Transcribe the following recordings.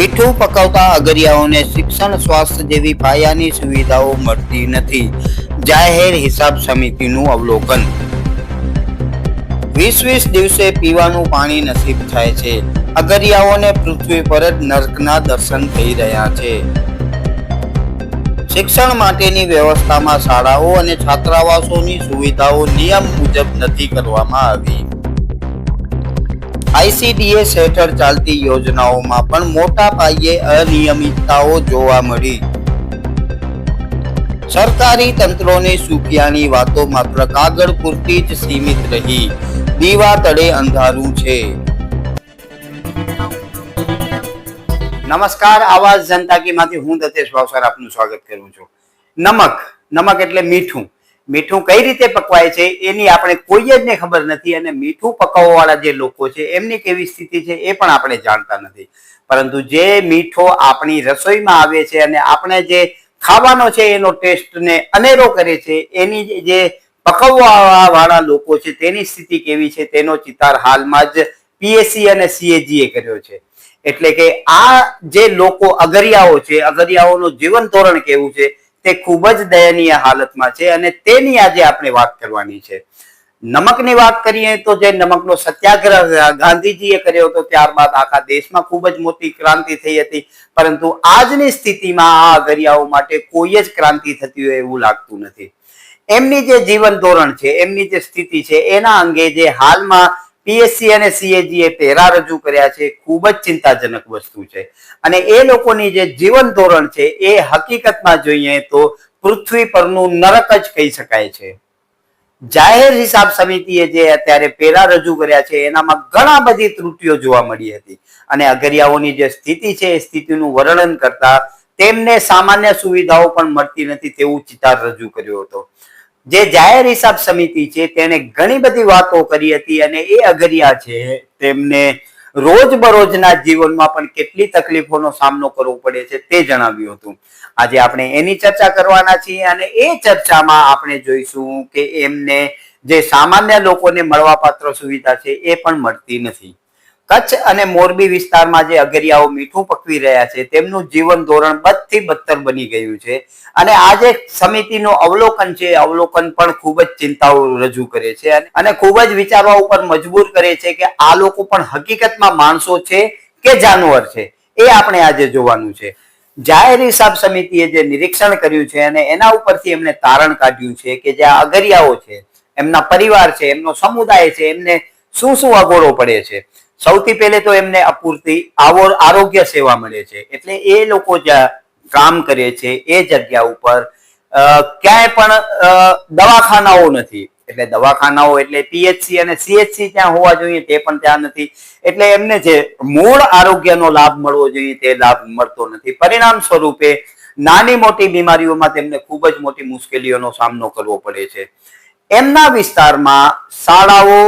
મીઠું પકવતા અગરિયાઓને શિક્ષણ, સ્વાસ્થ્ય જેવી પાયાની સુવિધાઓ મળતી નથી. જાહેર હિસાબ સમિતિનું અવલોકન. વીસ વીસ દિવસે પીવાનું પાણી નસીબ થાય છે. અગરિયાઓને પૃથ્વી પર જ નર્કના દર્શન થઈ રહ્યા છે. શિક્ષણ માટેની વ્યવસ્થામાં શાળાઓ અને છાત્રાવાસોની સુવિધાઓ નિયમ મુજબ નથી કરવામાં આવી. આઈસીડીએસ હેઠળ ચાલતી યોજનાઓમાં પણ મોટા પાયે અનિયમિતતાઓ જોવા મળી. સરકારી તંત્રોની સુખિયાની વાતો માત્ર કાગળ પૂરતી જ સીમિત રહી. દીવા તળે અંધારું છે. નમસ્કાર, આવાજ જનતા કી માંથી હું દતેશ ભાવસર આપનું સ્વાગત કરું છું. નમક નમક એટલે મીઠું. મીઠું કઈ રીતે પકવાય છે એની આપણે કોઈ જ ને ખબર નથી અને મીઠું પકવવા વાળા જે લોકો છે, એમની કેવી સ્થિતિ છે એ પણ આપણે જાણતા નથી. પરંતુ જે મીઠો આપણી રસોઈમાં આવે છે અને આપણે જે ખાવાનો છે એનો ટેસ્ટ ને અનેરો કરે છે, એની જે પકવવા વાળા લોકો છે તેની સ્થિતિ કેવી છે તેનો ચિતાર હાલમાં જ પીએસસી અને સીએજી એ કર્યો છે. એટલે કે આ જે લોકો અગરિયાઓ છે, અગરિયાઓનું જીવન ધોરણ કેવું છે તે ખૂબ જ દયનીય હાલતમાં છે અને તેની આજે આપણે વાત કરવાની છે. નમકની વાત કરીએ તો જે નમકનો સત્યાગ્રહ ગાંધીજીએ કર્યો હતો ત્યારબાદ આખા દેશમાં ખૂબ જ મોટી ક્રાંતિ થઈ હતી. પરંતુ આજની સ્થિતિમાં આ અગરિયાઓ માટે કોઈ જ ક્રાંતિ થતી હોય એવું લાગતું નથી. એમની જે જીવન ધોરણ છે, એમની જે સ્થિતિ છે, એના અંગે જે હાલમાં પીએસસી અને સીએજી એ પેરા રજૂ કર્યા છે, ખૂબ જ ચિંતાજનક વસ્તુ છે. અને એ લોકોની જે જીવન ધોરણ છે, એ હકીકતમાં જોઈએ તો પૃથ્વી પરનું નરક જ કહી શકાય છે. જાહેર હિસાબ સમિતિએ જે અત્યારે પેરા રજૂ કર્યા છે, એનામાં ઘણા બધી ત્રુટીઓ જોવા મળી હતી. અને અગરિયાઓની જે સ્થિતિ છે, એ સ્થિતિનું વર્ણન કરતા તેમને સામાન્ય સુવિધાઓ પણ મળતી નથી તેવું ચિતાર રજૂ કર્યો હતો. જે જાહેર હિસાબ સમિતિ છે તેને ઘણી બધી વાતો કરી હતી અને એ અગરિયા છે તેમને રોજ બરોજના જીવનમાં પણ કેટલી તકલીફોનો સામનો કરવો પડે છે તે જણાવ્યું હતું. આજે આપણે એની ચર્ચા કરવાના છીએ અને એ ચર્ચામાં આપણે જોઈશું કે એમને જે સામાન્ય લોકોને મળવાપાત્ર સુવિધા છે એ પણ મળતી નથી. કચ્છ અને મોરબી વિસ્તારમાં જે અગરિયાઓ મીઠું પકવી રહ્યા છે, તેમનું જીવન ધોરણ બદથી બદતર બની ગયું છે. અને આજે સમિતિનું અવલોકન છે અવલોકન પણ ખૂબ જ ચિંતાઓ રજૂ કરે છે. અને ખૂબ જ વિચારવા ઉપર મજબૂર કરે છે કે આ લોકો પણ હકીકતમાં માણસો છે કે જાનવર છે, એ આપણે આજે જોવાનું છે. જાહેર હિસાબ સમિતિએ જે નિરીક્ષણ કર્યું છે અને એના ઉપરથી એમને તારણ કાઢ્યું છે કે જે આ અગરિયાઓ છે, એમના પરિવાર છે, એમનો સમુદાય છે, એમને શું શું અગવડો પડે છે. સૌથી પહેલે તો એમને અપૂરતી આરોગ્ય સેવા મળે છે. એટલે એ લોકો જ્યાં કામ કરે છે એ જગ્યા ઉપર. ક્યાંય પણ દવાખાનાઓ નથી. એટલે દવાખાનાઓ એટલે પીએચસી અને સીએચસી ત્યાં હોવા જોઈએ તે પણ ત્યાં નથી. એટલે એમને જે મૂળ આરોગ્યનો લાભ મળવો જોઈએ તે લાભ મળતો નથી. પરિણામ સ્વરૂપે નાની મોટી બીમારીઓમાં તેમને ખૂબ જ મોટી મુશ્કેલીઓનો સામનો કરવો પડે છે. એમના વિસ્તારમાં શાળાઓ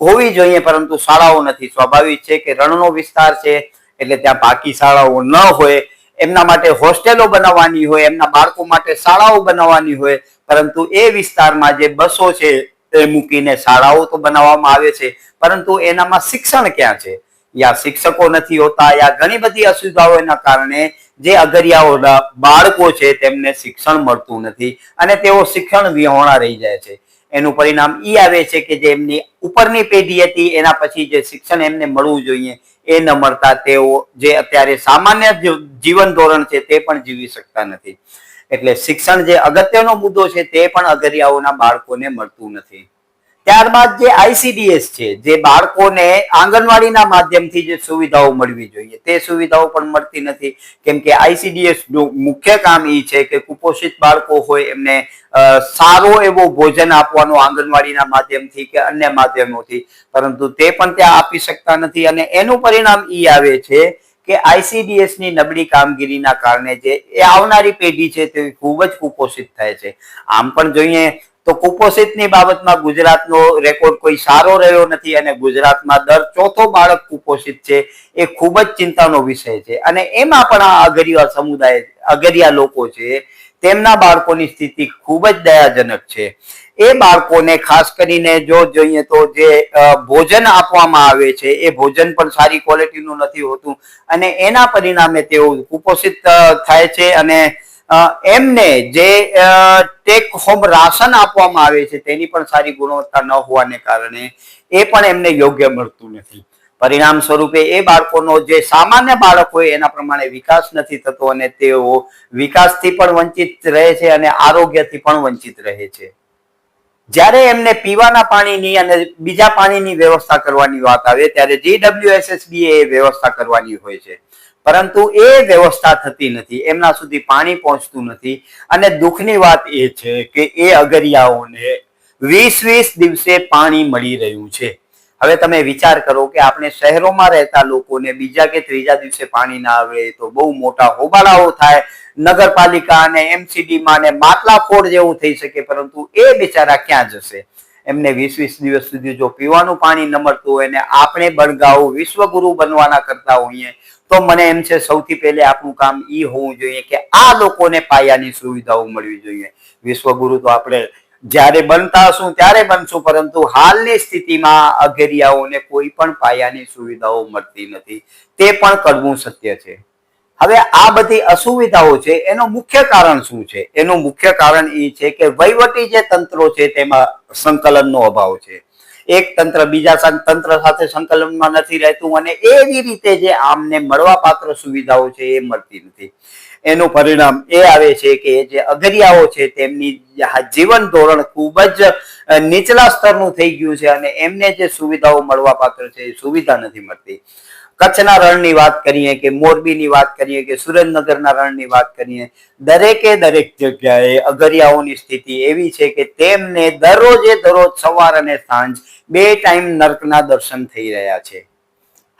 હોવી જોઈએ, પરંતુ શાળાઓ નથી. સ્વાભાવિક છે કે રણનો વિસ્તાર છે, એટલે ત્યાં બાકી શાળાઓ ન હોય. એમના માટે હોસ્ટેલો બનાવવાની હોય, એમના બાળકો માટે શાળાઓ બનાવવાની હોય, પરંતુ એ વિસ્તારમાં જે બસો છે, એ મૂકીને શાળાઓ તો બનાવવામાં આવે છે, પરંતુ એનામાં શિક્ષણ ક્યાં છે? યા શિક્ષકો નથી હોતા, યા ઘણી બધી અસુવિધાઓના કારણે જે અગરિયાઓના બાળકો છે, તેમને શિક્ષણ મળતું નથી અને તેઓ શિક્ષણ વિહોણા રહી જાય છે. એનું પરિણામ ઈ આવે છે કે જે એમની ઉપરની પેઢી હતી, એના પછી જે શિક્ષણ એમને મળવું જોઈએ, એ ન મળતા તેઓ જે અત્યારે સામાન્ય જીવન ધોરણ છે તે પણ જીવી શકતા નથી. એટલે શિક્ષણ જે અગત્યનો મુદ્દો છે તે પણ અગરિયાઓના બાળકોને મળતું નથી. ત્યારબાદ જે આઈસીડીએસ છે, જે બાળકોને આંગણવાડીના માધ્યમથી જે સુવિધાઓ મળવી જોઈએ, તે સુવિધાઓ પણ મળતી નથી. કેમ કે આઈસીડીએસ મુખ્ય કામ એ છે કે કુપોષિત બાળકો હોય એમને સારો એવો ભોજન આપવાનો આંગણવાડીના માધ્યમથી કે અન્ય માધ્યમોથી. પરંતુ તે પણ ત્યાં આપી શકતા નથી અને એનું પરિણામ ઈ આવે છે કે આઈસીડીએસની નબળી કામગીરીના કારણે જે એ આવનારી પેઢી છે તે ખૂબ જ કુપોષિત થાય છે. આમ પણ જોઈએ તો કુપોષિતની બાબતમાં ગુજરાતનો રેકોર્ડ કોઈ સારો રહ્યો નથી અને ગુજરાતમાં દર ચોથો બાળક કુપોષિત છે એ ખૂબ જ ચિંતાનો વિષય છે. અને એમાં પણ આ અગરિયા સમુદાય અગરિયા લોકો છે, તેમના બાળકોની સ્થિતિ ખૂબ જ દયાજનક છે. એ બાળકોને ખાસ કરીને જો જોઈએ તો જે ભોજન આપવામાં આવે છે, એ ભોજન પણ સારી ક્વોલિટીનું નથી હોતું અને એના પરિણામે તેઓ કુપોષિત થાય છે અને એમને જે ટેક હોમ રાશન આપવામાં આવે છે, તેની પણ સારી ગુણવત્તા ન હોવાને કારણે એ પણ એમને યોગ્ય મળતું નથી. પરિણામ સ્વરૂપે એ બાળકોનો જે સામાન્ય બાળક હોય એના પ્રમાણે વિકાસ નથી થતો અને તેઓ વિકાસથી પણ વંચિત રહે છે અને આરોગ્યથી પણ વંચિત રહે છે. જ્યારે એમને પીવાના પાણીની અને બીજા પાણીની વ્યવસ્થા કરવાની વાત આવે, ત્યારે જીડબ્લ્યુએસએસબી એ વ્યવસ્થા કરવાની હોય છે. પરંતુ એ વ્યવસ્થા થતી નથી, એમના સુધી પાણી પહોંચતું નથી. અને દુઃખની વાત એ છે કે એ અગરિયાઓને વીસ વીસ દિવસે પાણી મળી રહ્યું છે. હવે તમે વિચાર કરો કે આપણે શહેરોમાં રહેતા લોકોને બીજા કે ત્રીજા દિવસે પાણી ના આવે તો બહુ મોટા હોબાળાઓ થાય. નગરપાલિકા અને એમસીડીમાં ને માટલા ફોડ જેવું થઈ શકે, પરંતુ એ બિચારા ક્યાં જશે? એમને વીસ વીસ દિવસ સુધી જો પીવાનું પાણી ન મળતું હોય ને આપણે બળગાઉ વિશ્વગુરુ બનવાના કરતા હોઈએ તો મને એમ છે, સૌથી પહેલે આપણું કામ એ હોવું જોઈએ કે આ લોકોને પાયાની સુવિધાઓ મળવી જોઈએ. વિશ્વગુરુ તો આપણે જ્યારે બનતા હશું ત્યારે બનશું, પરંતુ હાલની સ્થિતિમાં અઘેરિયાઓને કોઈ પણ પાયાની સુવિધાઓ મળતી નથી. તે પણ કરવું સત્ય છે. હવે આ બધી અસુવિધાઓ છે, એનું મુખ્ય કારણ શું છે? એનું મુખ્ય કારણ એ છે કે વહીવટી જે તંત્રો છે, તેમાં સંકલનનો અભાવ છે. એક તંત્ર બીજા તંત્ર સાથે સંકલનમાં નથી રહેતું અને એવી રીતે જે આમને મળવાપાત્ર સુવિધાઓ છે એ મળતી નથી. એનું પરિણામ એ આવે છે કે જે અગરિયાઓ છે તેમની જીવન ધોરણ ખૂબ જ નીચલા સ્તરનું થઈ ગયું છે અને એમને જે સુવિધાઓ મળવાપાત્ર છે એ સુવિધા નથી મળતી. કચ્છના રણની વાત કરીએ કે મોરબીની વાત કરીએ કે સુરેન્દ્રનગરના રણની વાત કરીએ, દરેકે દરેક જગ્યાએ અગરિયાઓની સ્થિતિ એવી છે કે તેમને દરરોજે દરરોજ સવાર અને સાંજ બે ટાઈમ નર્કના દર્શન થઈ રહ્યા છે.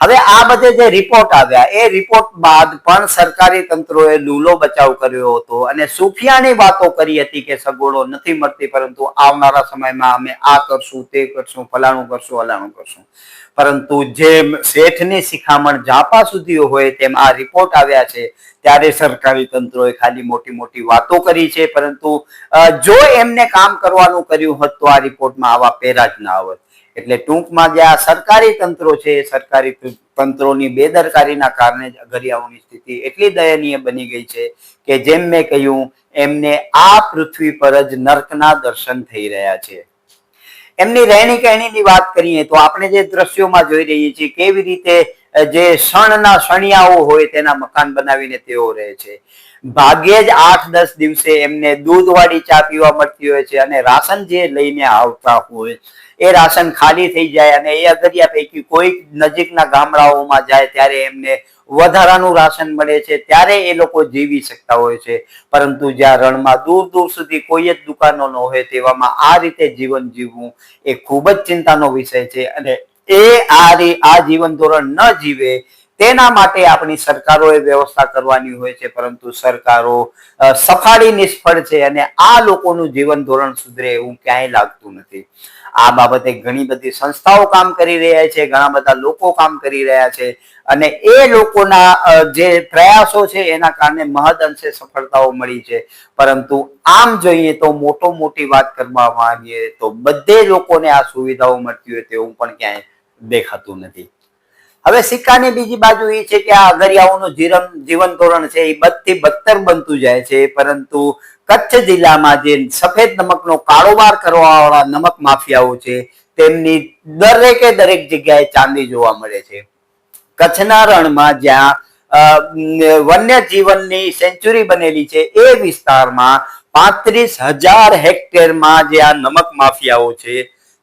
હવે આ બધે જે રિપોર્ટ આવ્યા, એ રિપોર્ટ બાદ પણ સરકારી તંત્રોએ લૂલો બચાવ કર્યો હતો અને સુફિયાની વાતો કરી હતી કે સગવડો નથી મળતી, પરંતુ આવનારા સમયમાં અમે આ કરશું, તે કરશું, ફલાણું કરશું ફલાણું કરશું. પરંતુ જેમ શેઠની શિખામણ જાપા સુધી હોય, તેમ આ રિપોર્ટ આવ્યા છે, ત્યારે સરકારી તંત્રોએ ખાલી મોટી મોટી વાતો કરી છે, પરંતુ જો એમને કામ કરવાનું કર્યું હોત, તો આ રિપોર્ટમાં આવા પેરા જ ના આવત. એટલે ટૂંકમાં જે આ સરકારી તંત્રો છે સરકારી તંત્રોની બેદરકારીના કારણે જ અગરિયાઓની સ્થિતિ એટલી દયનીય બની ગઈ છે કે જેમ મેં કહ્યું, એમને આ પૃથ્વી પર જ નર્કના દર્શન થઈ રહ્યા છે. એમની રહેણી કહેણીની વાત કરીએ તો આપણે જે દ્રશ્યોમાં જોઈ રહીએ છીએ કેવી રીતે જે શણના શણિયાઓ હોય તેના મકાન બનાવીને તેઓ રહે છે. ભાગ્યે જ આઠ દસ દિવસે એમને દૂધવાળી ચા પીવા મળતી હોય છે અને રાશન જે લઈને આવતા હોય, એ રાશન ખાલી થઈ જાય અને એ અગરિયા પૈકી કોઈ નજીકના ગામડાઓમાં જાય ત્યારે એમને વધારાનું રાશન મળે છે, ત્યારે એ લોકો જીવી શકતા હોય છે. પરંતુ જ્યાં રણમાં દૂર દૂર સુધી કોઈ જ દુકાનો ન હોય તેવામાં આ રીતે જીવન જીવવું એ ખૂબ જ ચિંતાનો વિષય છે અને એ આ આ જીવન ધોરણ ન જીવે તેના માટે આપણી સરકારોએ વ્યવસ્થા કરવાની હોય છે, પરંતુ સરકારો સફાળી નિષ્ફળ છે અને આ લોકોનું જીવન ધોરણ સુધરે એવું ક્યાંય લાગતું નથી. આ બાબતે ઘણી બધી સંસ્થાઓ કામ કરી રહ્યા છે, ઘણા બધા લોકો કામ કરી રહ્યા છે અને એ લોકોના જે પ્રયાસો છે એના કારણે મહદ અંશે સફળતાઓ મળી છે. પરંતુ આમ જોઈએ તો મોટો મોટી વાત કરવામાં આવીએ તો બધે લોકોને આ સુવિધાઓ મળતી હોય તેવું પણ ક્યાંય દેખાતું નથી. હવે સિક્કાની બીજી બાજુ એ છે કે આ અગરિયાઓનું જીવન જીવન ધોરણ છે એ બધી બદતર બનતું જાય છે, પરંતુ કચ્છ જિલ્લામાં જે સફેદ નમકનો કારોબાર કરવાવાળા નમક માફિયાઓ છે, તેમની દરેકે દરેક જગ્યાએ ચાંદી જોવા મળે છે. કચ્છના રણમાં જ્યાં વન્ય જીવનની સેન્ચુરી બનેલી છે, એ વિસ્તારમાં પાંત્રીસ હજાર હેક્ટેરમાં જે આ નમક માફિયાઓ છે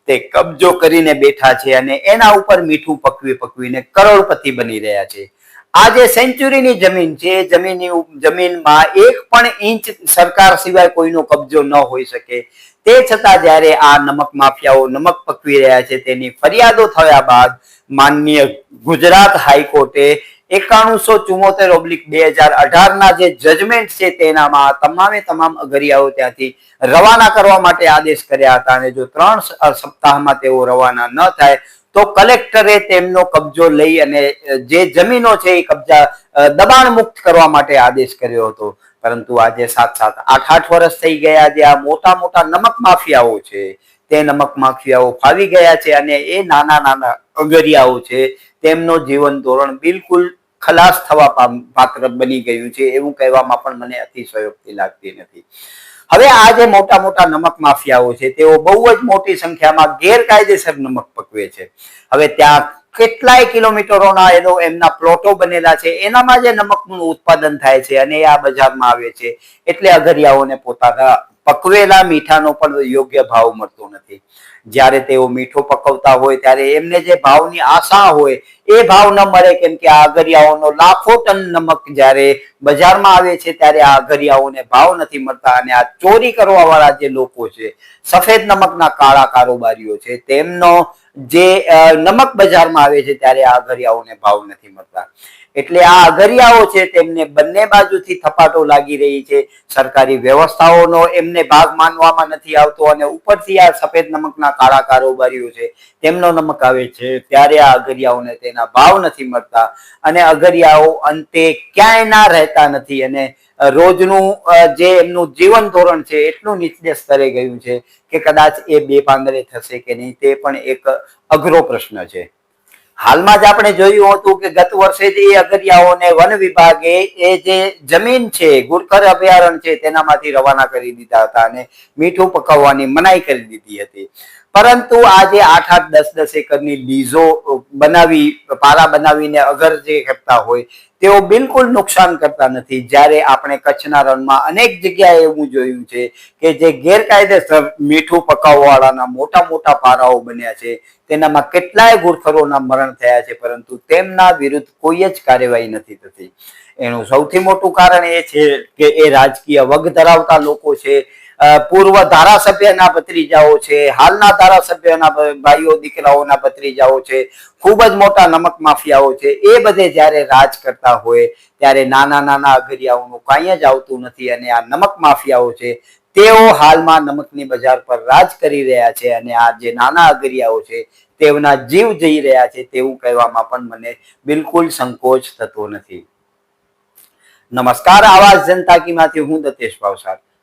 તે કબજો કરીને બેઠા છે અને એના ઉપર મીઠું પકવી પકવીને કરોડપતિ બની રહ્યા છે. આ સેન્ચુરીની જમીન છે. જમીનની જમીનમાં એક પણ ઇંચ સરકાર સિવાય કોઈનો કબજો ન હોઈ શકે. તે છતાં જ્યારે આ નમક માફિયાઓ નમક પકવી રહ્યા છે, તેની ફરિયાદો થયા બાદ માનનીય ગુજરાત હાઈકોર્ટે એકાણુંસો ચુમ્મોતેર ઓબ્લિક બે હજાર અઢારના જે જજમેન્ટ છે તેનામાં તમામે તમામ અગરિયાઓ ત્યાંથી રવાના કરવા માટે આદેશ કર્યા હતા અને જો ત્રણ સપ્તાહમાં તેઓ રવાના ન થાય, તો કલેક્ટરે તેમનો કબજો લઈ અને જે જમીનો છે એ કબજા દબાણ મુક્ત કરવા માટે આદેશ કર્યો હતો. પરંતુ આજે સાત સાત આઠ આઠ વર્ષ થઈ ગયા જે આ મોટા મોટા નમક માફિયાઓ છે. તે નમક માફિયાઓ ફાવી ગયા છે અને એ નાના નાના અગરિયાઓ છે. તેમનો જીવન ધોરણ બિલકુલ ખલાસ થવા પાત્ર બની ગયું છે એવું કહેવામાં પણ મને અતિશયોક્તિ લાગતી નથી. હવે આ જે મોટા મોટા નમક માફિયાઓ છે તેઓ બહુ જ મોટી સંખ્યામાં ગેરકાયદેસર નમક પકવે છે. હવે ત્યાં કેટલાય કિલોમીટરોના એનો એમના પ્લોટો બનેલા છે. એનામાં જે નમકનું ઉત્પાદન થાય છે અને આ બજારમાં આવે છે એટલે અગરિયાઓને પોતાના પકવેલા મીઠાનો પણ યોગ્ય ભાવ મળતો નથી. જ્યારે તેઓ મીઠો પકવતા હોય ત્યારે એમને જે ભાવની આશા હોય, એ ભાવ ન મળે કેમ કે આ અગરિયાઓનો લાખો ટન નમક જ્યારે બજારમાં આવે છે ત્યારે આ અગરિયાઓને ભાવ નથી મળતા અને આ ચોરી કરવા વાળા જે લોકો છે, સફેદ નમકના કાળા કારોબારીઓ છે, તેમનો જે નમક બજારમાં આવે છે ત્યારે આ અગરિયાઓને ભાવ નથી મળતા. એટલે આ અગરિયાઓ છે તેમને બંને બાજુથી થપાટો લાગી રહી છે. સરકારી વ્યવસ્થાઓનો એમને ભાગ માનવામાં નથી આવતો અને ઉપરથી આ સફેદ નમકના કાળા કારોબારીઓ છે, તેમનો નમક આવે છે. ત્યારે આ અગરિયાઓને તેના ભાવ નથી મળતા અને અગરિયાઓ અંતે ક્યાંય ના રહેતા નથી અને રોજનું જે એમનું જીવન ધોરણ છે એટલું નીચલે સ્તરે ગયું છે કે કદાચ એ બે પાંદડે થશે કે નહીં તે પણ એક અઘરો પ્રશ્ન છે. હાલમાં જ આપણે જોયું હતું કે ગત વર્ષે જે અગરિયાઓને વન વિભાગે એ જે જમીન છે, ગુરખર અભયારણ્ય છે, તેનામાંથી રવાના કરી દીધા હતા અને મીઠું પકવવાની મનાઈ કરી દીધી હતી. પરંતુ આજે આઠ આઠ દસ દસ એકરની લીઝો બનાવી, પારા બનાવીને અગર જે કરતા હોય તેઓ બિલકુલ નુકસાન કરતા નથી. જ્યારે આપણે કચ્છના રણમાં અનેક જગ્યાએ એવું જોયું છે કે જે ગેરકાયદેસર મીઠું પકાવવાવાળાના મોટા મોટા પારાઓ બન્યા છે, તેનામાં કેટલાય ગુરખરોના મરણ થયા છે, પરંતુ તેમના વિરુદ્ધ કોઈ જ કાર્યવાહી નથી થતી. એનું સૌથી મોટું કારણ એ છે કે એ રાજકીય વગ ધરાવતા લોકો છે પૂર્વ ધારાસભ્યના ભત્રીજાઓ છે, હાલના ધારાસભ્યના ભાઈઓ, દીકરાઓના ભત્રીજાઓ છે, ખૂબ જ મોટા નમક માફિયાઓ છે, એ બધે જ્યારે રાજ કરતા હોય, ત્યારે નાના નાના અઘરિયાઓનું કાંઈ જ આવતું નથી અને આ નમક માફિયાઓ છે, તેઓ હાલમાં નમકની બજાર પર રાજ કરી રહ્યા છે અને આ જે નાના અઘરિયાઓ છે, તેઓના જીવ જઈ રહ્યા છે તેવું કહેવામાં પણ મને બિલકુલ સંકોચ થતો નથી. નમસ્કાર, આવાજ જનતા કી હું દતેશ ભાવસાર